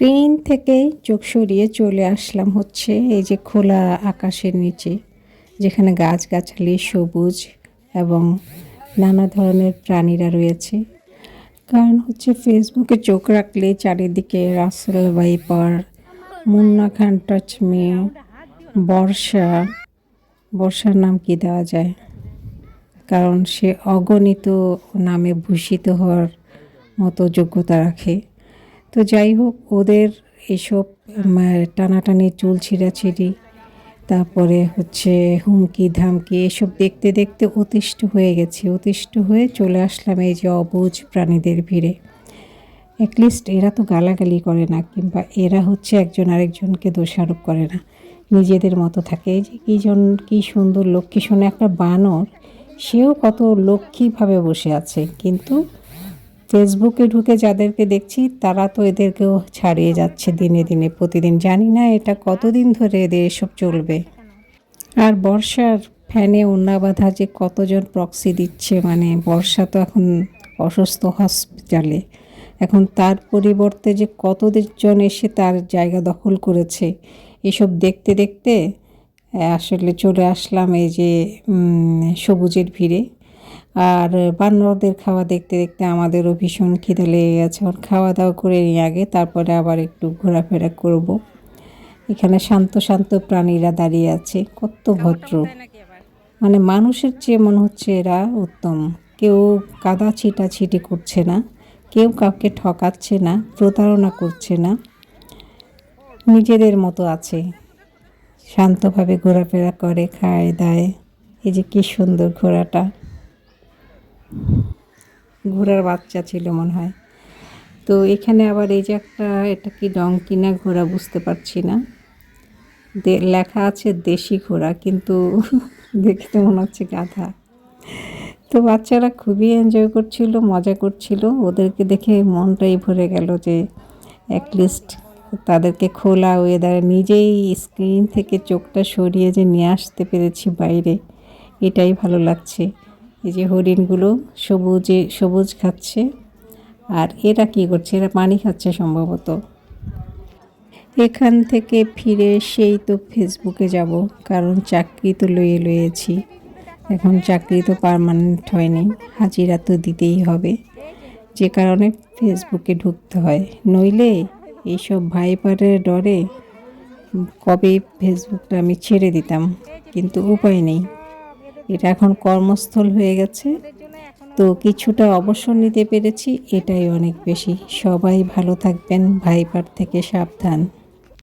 Screen থেকে চোখ সরিয়ে চলে আসলাম হচ্ছে এই যে খোলা আকাশের নিচে, যেখানে গাছগাছালি সবুজ এবং নানা ধরনের প্রাণীরা রয়েছে। কারণ হচ্ছে ফেসবুকে চোখ রাখলে চারিদিকে Russell viper Munna Khan touch মেয়ে বর্ষা, বর্ষার নাম কি দেওয়া যায়? কারণ সে অগণিত নামে ভূষিত হওয়ার মতো যোগ্যতা রাখে। তো যাই হোক, ওদের এসব টানাটানি, চুল ছিঁড়াছিঁড়ি, তারপরে হচ্ছে হুমকি, ধামকি, এসব দেখতে দেখতে অতিষ্ঠ হয়ে গেছি। অতিষ্ঠ হয়ে চলে আসলাম এই যে অবুজ প্রাণীদের ভিড়ে। অ্যাটলিস্ট এরা তো গালাগালি করে না, কিংবা এরা হচ্ছে একজন আরেকজনকে দোষারোপ করে না। নিজেদের মতো থাকে। যে কী জন, কী সুন্দর লক্ষ্মী। শোনে, একটা বানর, সেও কত লক্ষ্মীভাবে বসে আছে, কিন্তু ফেসবুকে ঢুকে যাদেরকে দেখছি, তারা তো এদেরকেও ছাড়িয়ে যাচ্ছে দিনে দিনে, প্রতিদিন। জানি না এটা কতদিন ধরে এদের এসব চলবে। আর বর্ষার ফ্যানে ওন্না বাঁধা যে কতজন প্রক্সি দিচ্ছে মানে বর্ষা তো এখন অসুস্থ হসপিটালে এখন তার পরিবর্তে যে কতজন এসে তার জায়গা দখল করেছে, এসব দেখতে দেখতে, আসলে চলে আসলাম এই যে সবুজের ভিড়ে। আর বানরদের খাওয়া দেখতে দেখতে আমাদেরও ভীষণ খিদে লেগে গেছে। ওর খাওয়া দাওয়া করে নিয়ে আগে তারপরে আবার একটু ঘোরাফেরা করব। এখানে শান্ত শান্ত প্রাণীরা দাঁড়িয়ে আছে। কত ভদ্র। মানে মানুষের চেয়ে মনে হচ্ছে এরা উত্তম। কেউ কাদা ছিটা ছিটি করছে না কেউ কাউকে ঠকাচ্ছে না প্রতারণা করছে না। নিজেদের মতো আছে। শান্তভাবে ঘোরাফেরা করে খায় দায়। এই যে কী সুন্দর ঘোড়াটা। ঘোড়ার বাচ্চা ছিল মনে হয়। তো এখানে আবার এই যে একটা, এটা কি রং কিনা ঘোড়া বুঝতে পারছি না। লেখা আছে দেশি ঘোড়া, কিন্তু দেখতে মনে হচ্ছে গাধা। তো বাচ্চারা খুবই এনজয় করছিল, মজা করছিল। ওদেরকে দেখে মনটাই ভরে গেল যে অ্যাটলিস্ট তাদেরকে খোলা ওয়েদারে নিজেই স্ক্রিন থেকে চোখটা সরিয়ে যে নিয়ে আসতে পেরেছি বাইরে, এটাই ভালো লাগছে। এই যে হরিণগুলো সবুজে, সবুজ খাচ্ছে। আর এরা কি করছে? এরা পানি খাচ্ছে সম্ভবত। এখান থেকে ফিরে সেই তো ফেসবুকে যাব, কারণ চাকরি তো লয়ে লয়েছি। এখন চাকরি তো পার্মানেন্ট হয়নি, হাজিরা তো দিতেই হবে। যে কারণে ফেসবুকে ঢুকতে হয়। নইলে এইসব ভাইপারের ডরে কবে ফেসবুকটা আমি ছেড়ে দিতাম, কিন্তু উপায় নেই। এটা এখন কর্মস্থল হয়ে গেছে। তো কিছুটা অবসর নিতে পেরেছি, এটাই অনেক বেশি। সবাই ভালো থাকবেন, ভাইপার থেকে সাবধান।